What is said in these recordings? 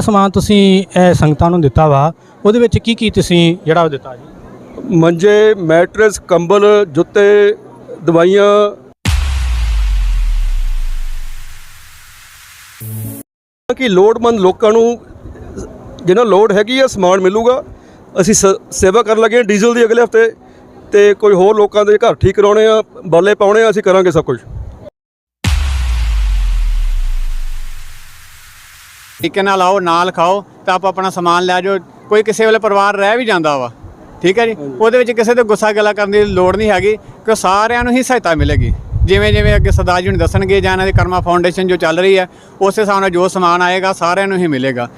ਸਮਾਨ ਤੁਸੀਂ ਇਹ ਸੰਗਤਾਂ ਨੂੰ ਦਿੱਤਾ ਵਾ, ਉਹਦੇ ਵਿੱਚ ਕੀ ਕੀ ਤੁਸੀਂ ਜਿਹੜਾ ਉਹ ਦਿੱਤਾ ਜੀ? ਮੰਜੇ, ਮੈਟਰਸ, ਕੰਬਲ, ਜੁੱਤੇ, ਦਵਾਈਆਂ। ਕਿ ਲੋੜਮੰਦ ਲੋਕਾਂ ਨੂੰ, ਜਿਹਨਾਂ ਲੋੜ ਹੈਗੀ ਆ, ਸਮਾਨ ਮਿਲੂਗਾ। ਅਸੀਂ ਸ- ਸੇਵਾ ਕਰਨ ਲੱਗੇ ਹਾਂ ਡੀਜ਼ਲ ਦੀ ਅਗਲੇ ਹਫ਼ਤੇ, ਤੇ ਕੋਈ ਹੋਰ ਲੋਕਾਂ ਦੇ ਘਰ ਠੀਕ ਕਰਾਉਣੇ ਆ, ਬਾਲੇ ਪਾਉਣੇ ਆ, ਅਸੀਂ ਕਰਾਂਗੇ ਸਭ ਕੁਝ। ਤਰੀਕੇ ਨਾਲ ਆਓ ਨਾਲ ਖਾਓ ਤਾਂ ਆਪ ਆਪਣਾ ਸਮਾਨ ਲੈ ਜਾਓ। ਕੋਈ ਕਿਸੇ ਵੇਲੇ ਪਰਿਵਾਰ ਰਹਿ ਵੀ ਜਾਂਦਾ ਵਾ। ਠੀਕ ਹੈ ਜੀ? ਉਹਦੇ ਵਿੱਚ ਕਿਸੇ ਤੇ ਗੁੱਸਾ ਗੱਲਾਂ ਕਰਨ ਦੀ ਲੋੜ ਨਹੀਂ ਹੈਗੀ ਕਿ ਸਾਰਿਆਂ ਨੂੰ ਹੀ ਸਹਾਇਤਾ ਮਿਲੇਗੀ। ਜਿਵੇਂ ਜਿਵੇਂ ਅੱਗੇ ਸਰਦਾਰ ਜੀ ਨੂੰ ਦੱਸਣਗੇ ਜਾਂ ਇਹਨਾਂ ਦੀ ਕਰਮਾ ਫਾਊਂਡੇਸ਼ਨ ਜੋ ਚੱਲ ਰਹੀ ਹੈ ਉਸੇ ਹਿਸਾਬ ਨਾਲ ਜੋ ਸਮਾਨ ਆਏਗਾ ਸਾਰਿਆਂ ਨੂੰ ਹੀ ਮਿਲੇਗਾ।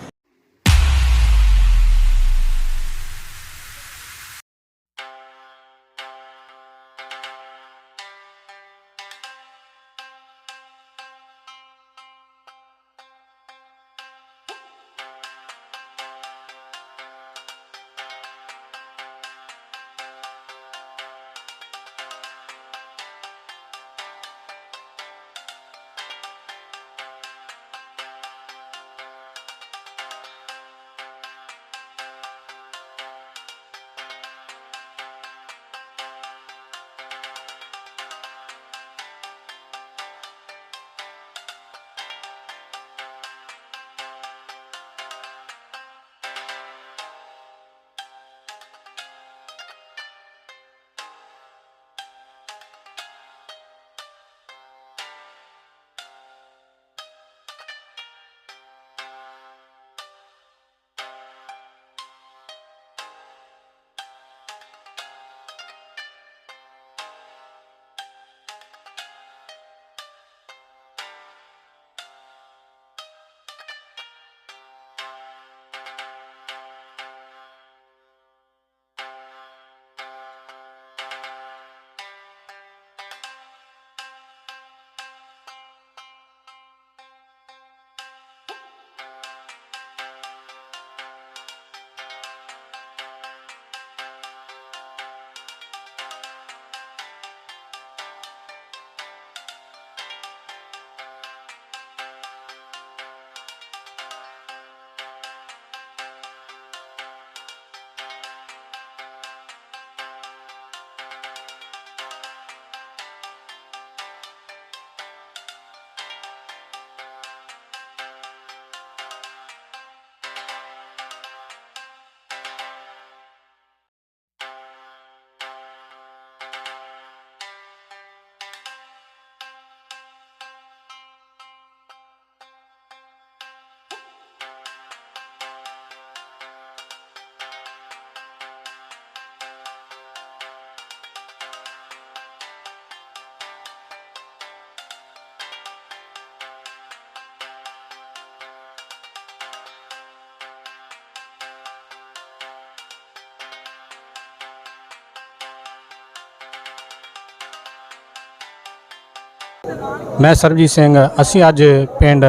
ਮੈਂ ਸਰਬਜੀਤ ਸਿੰਘ, ਅਸੀਂ ਅੱਜ ਪਿੰਡ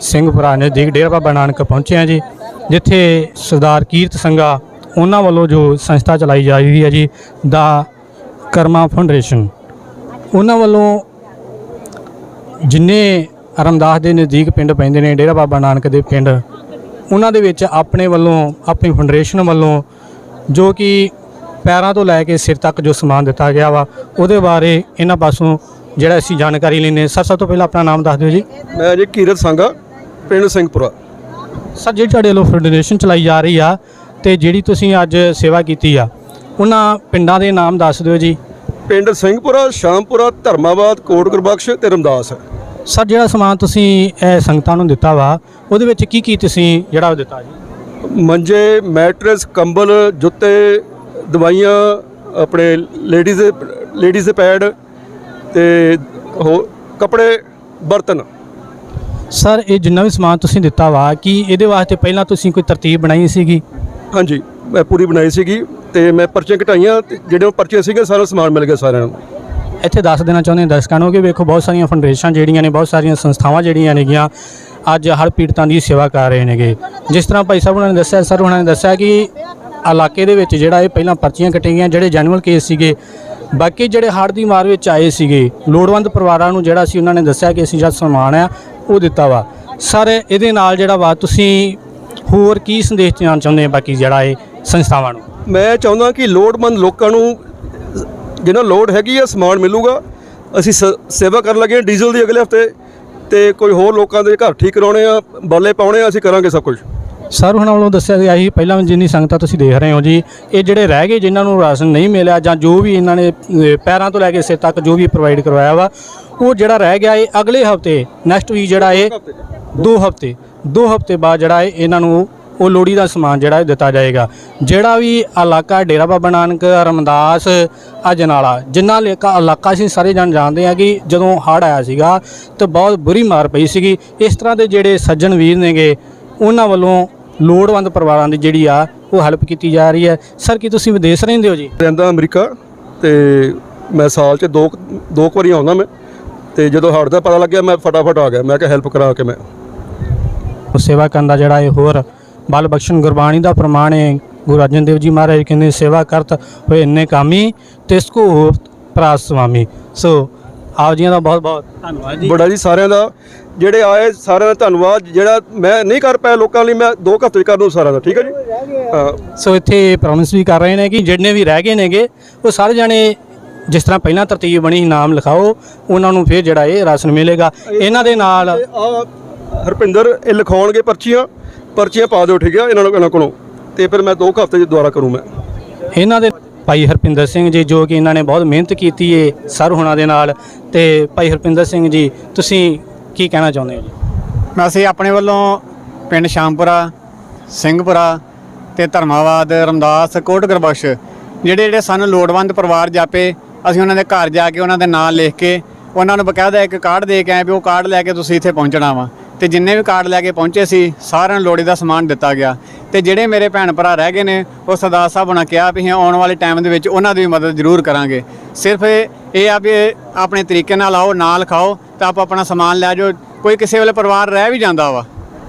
ਸਿੰਘਪੁਰਾ ਨਜ਼ਦੀਕ ਡੇਰਾ ਬਾਬਾ ਨਾਨਕ ਪਹੁੰਚੇ ਹਾਂ ਜੀ, ਜਿੱਥੇ ਸਰਦਾਰ ਕੀਰਤ ਸੰਘਾ ਉਹਨਾਂ ਵੱਲੋਂ ਜੋ ਸੰਸਥਾ ਚਲਾਈ ਜਾ ਰਹੀ ਹੈ ਜੀ, ਦਾ ਕਰਮਾ ਫਾਊਂਡੇਸ਼ਨ। ਉਹਨਾਂ ਵੱਲੋਂ ਜਿੰਨੇ ਰਮਦਾਸ ਦੇ ਨਜ਼ਦੀਕ ਪਿੰਡ ਪੈਂਦੇ ਨੇ, ਡੇਰਾ ਬਾਬਾ ਨਾਨਕ ਦੇ ਪਿੰਡ, ਉਹਨਾਂ ਦੇ ਵਿੱਚ ਆਪਣੇ ਵੱਲੋਂ, ਆਪਣੀ ਫਾਊਂਡੇਸ਼ਨ ਵੱਲੋਂ ਜੋ ਕਿ ਪੈਰਾਂ ਤੋਂ ਲੈ ਕੇ ਸਿਰ ਤੱਕ ਜੋ ਸਮਾਨ ਦਿੱਤਾ ਗਿਆ ਵਾ, ਉਹਦੇ ਬਾਰੇ ਇਹਨਾਂ ਪਾਸੋਂ ਜਿਹੜਾ ਅਸੀਂ ਜਾਣਕਾਰੀ ਲੈਂਦੇ ਸਰ ਸਭ ਤੋਂ ਪਹਿਲਾਂ ਆਪਣਾ ਨਾਮ ਦੱਸ ਦਿਓ ਜੀ। ਮੈਂ ਜੀ ਕੀਰਤ ਸੰਘਾ ਪਿੰਡ ਸਿੰਘਪੁਰਾ। ਸਰ ਜਿਹੜੀ ਤੁਹਾਡੇ ਵੱਲੋਂ ਫਾਊਂਡੇਸ਼ਨ ਚਲਾਈ ਜਾ ਰਹੀ ਆ ਤੇ ਜਿਹੜੀ ਤੁਸੀਂ ਅੱਜ ਸੇਵਾ ਕੀਤੀ ਆ ਉਹਨਾਂ ਪਿੰਡਾਂ ਦੇ ਨਾਮ ਦੱਸ ਦਿਓ ਜੀ। ਪਿੰਡ ਸਿੰਘਪੁਰਾ ਸ਼ਾਮਪੁਰਾ ਧਰਮਾਬਾਦ ਕੋਟ ਗੁਰਬਖਸ਼ ਤੇ ਰਮਦਾਸ। ਸਰ ਜਿਹੜਾ ਸਮਾਨ ਤੁਸੀਂ ਇਹ ਸੰਗਤਾਂ ਨੂੰ ਦਿੱਤਾ ਵਾ ਉਹਦੇ ਵਿੱਚ ਕੀ ਕੀ ਤੁਸੀਂ ਜਿਹੜਾ ਉਹ ਦਿੱਤਾ ਜੀ? ਮੰਜੇ ਮੈਟਰਸ ਕੰਬਲ ਜੁੱਤੇ ਦਵਾਈਆਂ ਆਪਣੇ ਲੇਡੀਜ਼ ਦੇ ਲੇਡੀਜ਼ ਦੇ ਪੈਡ ਤੇ ਹੋ ਕੱਪੜੇ ਬਰਤਨ। ਸਰ ਇਹ ਜਿੰਨਾ ਵੀ ਸਮਾਨ ਤੁਸੀਂ ਦਿੱਤਾ ਵਾ ਕੀ ਇਹਦੇ ਵਾਸਤੇ ਪਹਿਲਾਂ ਤੁਸੀਂ ਕੋਈ ਤਰਤੀਬ ਬਣਾਈ ਸੀਗੀ? ਹਾਂਜੀ ਮੈਂ ਪੂਰੀ ਬਣਾਈ ਸੀਗੀ ਤੇ ਮੈਂ ਪਰਚੀਆਂ ਘਟਾਈਆਂ ਤੇ ਜਿਹੜੇ ਉਹ ਪਰਚੀਆਂ ਸੀਗੇ ਸਾਰਾ ਸਮਾਨ ਮਿਲ ਗਿਆ ਸਾਰਿਆਂ ਨੂੰ। ਇੱਥੇ ਦੱਸ ਦੇਣਾ ਚਾਹੁੰਦੇ ਹਾਂ ਦਰਸ਼ਕਾਂ ਨੂੰ ਕਿ ਵੇਖੋ ਬਹੁਤ ਸਾਰੀਆਂ ਫਾਊਂਡੇਸ਼ਨ ਜਿਹੜੀਆਂ ਨੇ ਬਹੁਤ ਸਾਰੀਆਂ ਸੰਸਥਾਵਾਂ ਜਿਹੜੀਆਂ ਨੇਗੀਆਂ ਅੱਜ ਹੜ੍ਹ ਪੀੜਤਾਂ ਦੀ ਸੇਵਾ ਕਰ ਰਹੇ ਨੇਗੇ। ਜਿਸ ਤਰ੍ਹਾਂ ਭਾਈ ਸਾਹਿਬ ਉਹਨਾਂ ਨੇ ਦੱਸਿਆ ਸਰ ਉਹਨਾਂ ਨੇ ਦੱਸਿਆ ਕਿ ਇਲਾਕੇ ਦੇ ਵਿੱਚ ਜਿਹੜਾ ਇਹ ਪਹਿਲਾਂ ਪਰਚੀਆਂ ਕੱਟੀਆਂ ਜਿਹੜੇ ਜੈਨੂਅਲ ਕੇਸ ਸੀਗੇ ਬਾਕੀ ਜਿਹੜੇ ਹੜ੍ਹ ਦੀ ਮਾਰ ਵਿੱਚ ਆਏ ਸੀਗੇ, ਲੋੜਵੰਦ ਪਰਿਵਾਰਾਂ ਨੂੰ ਜਿਹੜਾ ਸੀ ਉਹਨਾਂ ਨੇ ਦੱਸਿਆ ਕਿ ਅਸੀਂ ਜਿਹੜਾ ਸਨਮਾਨ ਆ, ਉਹ ਦਿੱਤਾ ਵਾ। ਸਰ ਇਹਦੇ ਨਾਲ ਜਿਹੜਾ ਵਾ, ਤੁਸੀਂ ਹੋਰ ਕੀ ਸੰਦੇਸ਼ ਦੇਣਾ ਚਾਹੁੰਦੇ ਆ ਬਾਕੀ ਜਿਹੜਾ ਇਹ ਸੰਸਥਾਵਾਂ ਨੂੰ? ਮੈਂ ਚਾਹੁੰਦਾ ਕਿ ਲੋੜਵੰਦ ਲੋਕਾਂ ਨੂੰ, ਜਿਹਨਾਂ ਲੋੜ ਹੈਗੀ ਆ ਸਮਾਨ ਮਿਲੂਗਾ। ਅਸੀਂ ਸ- ਸੇਵਾ ਕਰਨ ਲੱਗੇ ਹਾਂ ਡੀਜ਼ਲ ਦੀ ਅਗਲੇ ਹਫ਼ਤੇ ਤੇ ਕੋਈ ਹੋਰ ਲੋਕਾਂ ਦੇ ਘਰ ਠੀਕ ਕਰਾਉਣੇ ਆ, ਬਾਲੇ ਪਾਉਣੇ ਆ, ਅਸੀਂ ਕਰਾਂਗੇ ਸਭ ਕੁਝ। ਸਰ ਹੁਣ ਵੱਲੋਂ ਦੱਸਿਆ ਗਿਆ ਸੀ ਪਹਿਲਾਂ ਜਿੰਨੀ ਸੰਗਤਾਂ ਤੁਸੀਂ ਦੇਖ ਰਹੇ ਹੋ ਜੀ ਇਹ ਜਿਹੜੇ ਰਹਿ ਗਏ ਜਿਨ੍ਹਾਂ ਨੂੰ ਰਾਸ਼ਨ ਨਹੀਂ ਮਿਲਿਆ ਜਾਂ ਜੋ ਵੀ ਇਹਨਾਂ ਨੇ ਅਹ, ਪੈਰਾਂ ਤੋਂ ਲੈ ਕੇ ਸਿਰ ਤੱਕ ਜੋ ਵੀ ਪ੍ਰੋਵਾਈਡ ਕਰਵਾਇਆ ਵਾ ਉਹ ਜਿਹੜਾ ਰਹਿ ਗਿਆ ਇਹ ਅਗਲੇ ਹਫ਼ਤੇ ਨੈਕਸਟ ਵੀਕ ਜਿਹੜਾ ਇਹ ਦੋ ਹਫ਼ਤੇ ਦੋ ਹਫ਼ਤੇ ਬਾਅਦ ਜਿਹੜਾ ਇਹ ਇਹਨਾਂ ਨੂੰ ਉਹ ਲੋੜੀ ਦਾ ਸਮਾਨ ਜਿਹੜਾ ਇਹ ਦਿੱਤਾ ਜਾਏਗਾ। ਜਿਹੜਾ ਵੀ ਇਲਾਕਾ ਡੇਰਾ ਬਾਬਾ ਨਾਨਕ ਰਮਦਾਸ ਅਜਨਾਲਾ ਜਿੰਨਾ ਲੇਕਾ ਇਲਾਕਾ ਸੀ ਸਾਰੇ ਜਣ ਜਾਣਦੇ ਆ ਕਿ ਜਦੋਂ ਹੜ੍ਹ ਆਇਆ ਸੀਗਾ ਤੇ ਬਹੁਤ ਬੁਰੀ ਮਾਰ ਪਈ ਸੀਗੀ। ਇਸ ਤਰ੍ਹਾਂ ਦੇ ਜਿਹੜੇ ਸੱਜਣ ਵੀਰ ਨੇਗੇ ਉਹਨਾਂ ਵੱਲੋਂ ਲੋੜਵੰਦ ਪਰਿਵਾਰਾਂ ਦੀ ਜਿਹੜੀ ਆ ਉਹ ਹੈਲਪ ਕੀਤੀ ਜਾ ਰਹੀ ਹੈ। ਸਰ ਕੀ ਤੁਸੀਂ ਵਿਦੇਸ਼ ਰਹਿੰਦੇ ਹੋ ਜੀ? ਰਹਿੰਦਾ ਅਮਰੀਕਾ ਤੇ ਮੈਂ ਸਾਲ 'ਚ ਦੋ ਦੋ ਵਾਰੀ ਆਉਂਦਾ ਮੈਂ ਤੇ ਜਦੋਂ ਹੜ੍ਹ ਦਾ ਪਤਾ ਲੱਗਿਆ ਮੈਂ ਫਟਾਫਟ ਆ ਗਿਆ। ਮੈਂ ਕਿਹਾ ਹੈਲਪ ਕਰਾ ਕੇ ਮੈਂ। ਉਹ ਸੇਵਾ ਕਰਨ ਦਾ ਜਿਹੜਾ ਇਹ ਹੋਰ ਬਲ ਬਖਸ਼ਣ ਗੁਰਬਾਣੀ ਦਾ ਪ੍ਰਮਾਣ ਹੈ। ਗੁਰੂ ਅਰਜਨ ਦੇਵ ਜੀ ਮਹਾਰਾਜ ਕਹਿੰਦੇ ਸੇਵਾ ਕਰਤ ਹੋਏ ਇੰਨੇ ਕਾਮੀ ਤਿਸ ਕੋ ਹੋਰ ਪ੍ਰਾਸ ਸੁਆਮੀ ਸੋ ਆਪ ਜੀਆਂ ਦਾ ਬਹੁਤ ਬਹੁਤ ਧੰਨਵਾਦ ਜੀ। ਬੜਾ ਜੀ ਸਾਰਿਆਂ ਦਾ ਜਿਹੜੇ ਆਏ ਸਾਰਿਆਂ ਦਾ ਧੰਨਵਾਦ ਜਿਹੜਾ ਮੈਂ ਨਹੀਂ ਕਰ ਪਾਇਆ ਲੋਕਾਂ ਲਈ ਮੈਂ ਦੋ ਹਫ਼ਤੇ ਕਰ ਦੂੰ ਸਾਰਿਆਂ ਦਾ ਠੀਕ ਹੈ ਜੀ? ਸੋ ਇੱਥੇ ਪ੍ਰੋਮਿਸ ਵੀ ਕਰ ਰਹੇ ਨੇ ਕਿ ਜਿਹੜੇ ਵੀ ਰਹਿ ਗਏ ਨੇਗੇ ਉਹ ਸਾਰੇ ਜਾਣੇ ਜਿਸ ਤਰ੍ਹਾਂ ਪਹਿਲਾਂ ਤਰਤੀਬ ਬਣੀ ਨਾਮ ਲਿਖਾਓ ਉਹਨਾਂ ਨੂੰ ਫਿਰ ਜਿਹੜਾ ਇਹ ਰਾਸ਼ਨ ਮਿਲੇਗਾ। ਇਹਨਾਂ ਦੇ ਨਾਲ ਹਰਪਿੰਦਰ ਇਹ ਲਿਖਾਉਣਗੇ ਪਰਚੀਆਂ ਪਰਚੀਆਂ ਪਾ ਦਿਓ ਠੀਕ ਹੈ ਇਹਨਾਂ ਨੂੰ ਇਹਨਾਂ ਕੋਲੋਂ। ਤੇ ਫਿਰ ਮੈਂ ਦੋ ਹਫ਼ਤੇ 'ਚ ਦੁਬਾਰਾ ਕਰੂੰ ਮੈਂ। ਇਹਨਾਂ ਦੇ ਭਾਈ ਹਰਪਿੰਦਰ ਸਿੰਘ ਜੀ ਜੋ ਕਿ ਇਹਨਾਂ ਨੇ ਬਹੁਤ ਮਿਹਨਤ ਕੀਤੀ ਏ ਸਰ ਹੁਣਾਂ ਦੇ ਨਾਲ ਤੇ ਭਾਈ ਹਰਪਿੰਦਰ ਸਿੰਘ ਜੀ ਤੁਸੀਂ ਕੀ ਕਹਿਣਾ ਚਾਹੁੰਦੇ ਹੋ ਜੀ? ਅਸੀਂ ਆਪਣੇ ਵੱਲੋਂ ਪਿੰਡ ਸ਼ਾਮਪੁਰਾ, ਸਿੰਘਪੁਰਾ ਤੇ ਧਰਮਾਵਾਦ ਰਮਦਾਸ ਕੋਟ ਗੁਰਬਖਸ਼ ਜਿਹੜੇ ਜਿਹੜੇ ਸਾਨੂੰ ਲੋੜਵੰਦ ਪਰਿਵਾਰ ਜਾਪੇ, ਅਸੀਂ ਉਹਨਾਂ ਦੇ ਘਰ ਜਾ ਕੇ ਉਹਨਾਂ ਦੇ ਨਾਂ ਲਿਖ ਕੇ ਉਹਨਾਂ ਨੂੰ ਬਕਾਇਦਾ ਇੱਕ ਕਾਰਡ ਦੇ ਕੇ ਆਏ ਵੀ ਉਹ ਕਾਰਡ ਲੈ ਕੇ ਤੁਸੀਂ ਇੱਥੇ ਪਹੁੰਚਣਾ ਵਾ। ਤੇ ਜਿੰਨੇ ਵੀ ਕਾਰਡ ਲੈ ਕੇ ਪਹੁੰਚੇ ਸੀ ਸਾਰਿਆਂ ਨੂੰ ਲੋੜੀ ਦਾ ਸਮਾਨ ਦਿੱਤਾ ਗਿਆ। ਤੇ ਜਿਹੜੇ ਮੇਰੇ ਭੈਣ ਭਰਾ ਰਹਿ ਗਏ ਨੇ ਉਹ ਸਰਦਾਰ ਸਾਹਿਬ ਨੇ ਕਿਹਾ ਵੀ ਆਉਣ ਵਾਲੇ ਟਾਈਮ ਦੇ ਵਿੱਚ ਉਹਨਾਂ ਦੀ ਵੀ ਮਦਦ ਜ਼ਰੂਰ ਕਰਾਂਗੇ। ਸਿਰਫ ਇਹ ਇਹ ਆ ਵੀ ਆਪਣੇ ਤਰੀਕੇ ਨਾਲ ਆਓ ਨਾਲ ਖਾਓ ਤਾਂ ਆਪ ਆਪਣਾ ਸਮਾਨ ਲੈ ਜਾਓ। ਕੋਈ ਕਿਸੇ ਵੇਲੇ ਪਰਿਵਾਰ ਰਹਿ ਵੀ ਜਾਂਦਾ ਵਾ।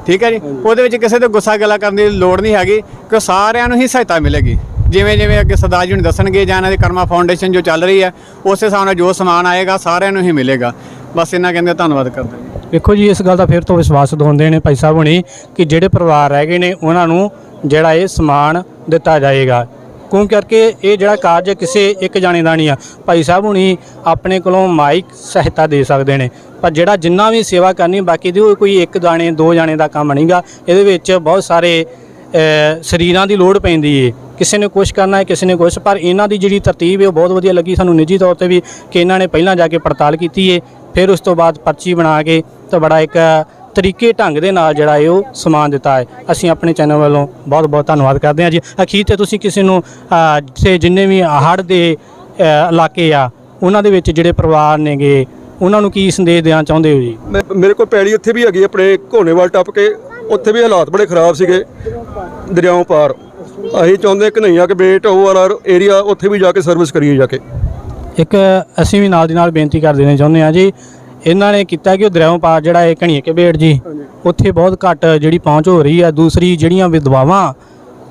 ਠੀਕ ਹੈ ਜੀ? ਉਹਦੇ ਵਿੱਚ ਕਿਸੇ ਤੇ ਗੁੱਸਾ ਗੱਲਾਂ ਕਰਨ ਦੀ ਲੋੜ ਨਹੀਂ ਹੈਗੀ ਕਿ ਸਾਰਿਆਂ ਨੂੰ ਹੀ ਸਹਾਇਤਾ ਮਿਲੇਗੀ। ਜਿਵੇਂ ਜਿਵੇਂ ਅੱਗੇ ਸਰਦਾਰ ਜੀ ਨੂੰ ਦੱਸਣਗੇ ਜਾਂ ਇਹਨਾਂ ਦੀ ਕਰਮਾ ਫਾਊਂਡੇਸ਼ਨ ਜੋ ਚੱਲ ਰਹੀ ਹੈ ਉਸੇ ਹਿਸਾਬ ਨਾਲ ਜੋ ਸਮਾਨ ਆਏਗਾ ਸਾਰਿਆਂ ਨੂੰ ਹੀ ਮਿਲੇਗਾ। ਬਸ ਇਹਨਾਂ ਕਹਿੰਦੇ ਧੰਨਵਾਦ ਕਰਦੇ ਹਾਂ ਵੇਖੋ ਜੀ, ਇਸ ਗੱਲ ਦਾ ਫਿਰ ਤੋਂ ਵਿਸ਼ਵਾਸ ਦਿਵਾਉਂਦੇ ਨੇ ਭਾਈ ਸਾਹਿਬ ਹੁਣੀ ਕਿ ਜਿਹੜੇ ਪਰਿਵਾਰ ਰਹਿ ਗਏ ਨੇ, ਉਹਨਾਂ ਨੂੰ ਜਿਹੜਾ ਇਹ ਸਮਾਨ ਦਿੱਤਾ ਜਾਏਗਾ। ਕਿਉਂ ਕਰਕੇ ਇਹ ਜਿਹੜਾ ਕਾਰਜ ਕਿਸੇ ਇੱਕ ਜਾਣੇ ਦਾ ਨਹੀਂ ਆ। ਭਾਈ ਸਾਹਿਬ ਹੁਣੀ ਆਪਣੇ ਕੋਲੋਂ ਮਾਈਕ ਸਹਾਇਤਾ ਦੇ ਸਕਦੇ ਨੇ। ਪਰ ਜਿਹੜਾ ਜਿੰਨਾ ਵੀ ਸੇਵਾ ਕਰਨੀ, ਬਾਕੀ ਦੀ ਉਹ ਕੋਈ ਇੱਕ ਜਾਣੇ, ਦੋ ਜਾਣੇ ਦਾ ਕੰਮ ਨਹੀਂਗਾ। ਇਹਦੇ ਵਿੱਚ ਬਹੁਤ ਸਾਰੇ ਸਰੀਰਾਂ ਦੀ ਲੋੜ ਪੈਂਦੀ ਏ। ਕਿਸੇ ਨੇ ਕੁਛ ਕਰਨਾ ਹੈ, ਕਿਸੇ ਨੇ ਕੁਛ। ਪਰ ਇਹਨਾਂ ਦੀ ਜਿਹੜੀ ਤਰਤੀਬ ਹੈ ਉਹ ਬਹੁਤ ਵਧੀਆ ਲੱਗੀ ਸਾਨੂੰ ਨਿੱਜੀ ਤੌਰ ਤੇ ਵੀ ਕਿ ਇਹਨਾਂ ਨੇ ਪਹਿਲਾਂ ਜਾ ਕੇ ਪੜਤਾਲ ਕੀਤੀ ਏ। ਫਿਰ ਉਸ ਤੋਂ ਬਾਅਦ ਪਰਚੀ ਬਣਾ ਕੇ ਤਾਂ ਬੜਾ ਇੱਕ ਤਰੀਕੇ ਢੰਗ ਦੇ ਨਾਲ ਜਿਹੜਾ ਹੈ ਉਹ ਸਮਾਨ ਦਿੱਤਾ ਹੈ। ਅਸੀਂ ਆਪਣੇ ਚੈਨਲ ਵੱਲੋਂ ਬਹੁਤ ਬਹੁਤ ਧੰਨਵਾਦ ਕਰਦੇ ਹਾਂ ਜੀ। ਅਖੀਰ ਤੇ ਤੁਸੀਂ ਕਿਸੇ ਨੂੰ ਜਿੱਥੇ ਜਿੰਨੇ ਵੀ ਹੜ੍ਹ ਦੇ ਇਲਾਕੇ ਆ ਉਹਨਾਂ ਦੇ ਵਿੱਚ ਜਿਹੜੇ ਪਰਿਵਾਰ ਨੇਗੇ ਉਹਨਾਂ ਨੂੰ ਕੀ ਸੰਦੇਸ਼ ਦੇਣਾ ਚਾਹੁੰਦੇ ਹੋ ਜੀ? ਮੇਰੇ ਕੋਲ ਪੈੜੀ ਉੱਥੇ ਵੀ ਹੈਗੀ ਆਪਣੇ ਘੋਨੇਵਾਲ ਟੱਪ ਕੇ ਉੱਥੇ ਵੀ ਹਾਲਾਤ ਬੜੇ ਖਰਾਬ ਸੀਗੇ ਦਰਿਆਓਂ ਪਾਰ। ਅਸੀਂ ਚਾਹੁੰਦੇ ਕਿ ਨਹੀਂ ਆ ਕਿ ਬੇਟ ਉਹ ਵਾਲਾ ਏਰੀਆ ਉੱਥੇ ਵੀ ਜਾ ਕੇ ਸਰਵਿਸ ਕਰੀਏ ਜਾ ਕੇ। ਇੱਕ ਅਸੀਂ ਵੀ ਨਾਲ ਦੀ ਨਾਲ ਬੇਨਤੀ ਕਰ ਦੇਣਾ ਚਾਹੁੰਦੇ ਹਾਂ ਜੀ ਇਹਨਾਂ ਨੇ ਕੀਤਾ ਕਿ ਉਹ ਦਰਿਆਓਂ ਪਾਰ ਜਿਹੜਾ ਇਹ ਘਣੀਏ ਕੇ ਬੇੜ ਜੀ ਉੱਥੇ ਬਹੁਤ ਘੱਟ ਜਿਹੜੀ ਪਹੁੰਚ ਹੋ ਰਹੀ ਹੈ ਦੂਸਰੀ ਜਿਹੜੀਆਂ ਵਿਧਵਾਵਾਂ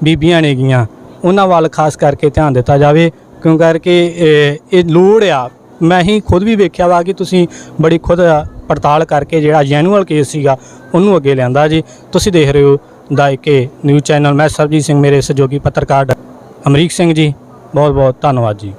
ਬੀਬੀਆਂ ਨੇਗੀਆਂ ਉਹਨਾਂ ਵੱਲ ਖਾਸ ਕਰਕੇ ਧਿਆਨ ਦਿੱਤਾ ਜਾਵੇ। ਕਿਉਂ ਕਰਕੇ ਇਹ- ਲੋੜ ਆ। ਮੈਂ ਹੀ ਖੁਦ ਵੀ ਵੇਖਿਆ ਵਾ ਕਿ ਤੁਸੀਂ ਬੜੀ ਖੁਦ ਪੜਤਾਲ ਕਰਕੇ ਜਿਹੜਾ ਜੈਨੂਅਲ ਕੇਸ ਸੀਗਾ ਉਹਨੂੰ ਅੱਗੇ ਲਿਆਂਦਾ ਜੀ। ਤੁਸੀਂ ਦੇਖ ਰਹੇ ਹੋ ਦਾ ਕੇ ਨਿਊਜ਼ ਚੈਨਲ ਮੈਂ ਸਰਬਜੀਤ ਸਿੰਘ ਮੇਰੇ ਸਹਿਯੋਗੀ ਪੱਤਰਕਾਰ ਅਮਰੀਕ ਸਿੰਘ ਜੀ ਬਹੁਤ ਬਹੁਤ ਧੰਨਵਾਦ ਜੀ।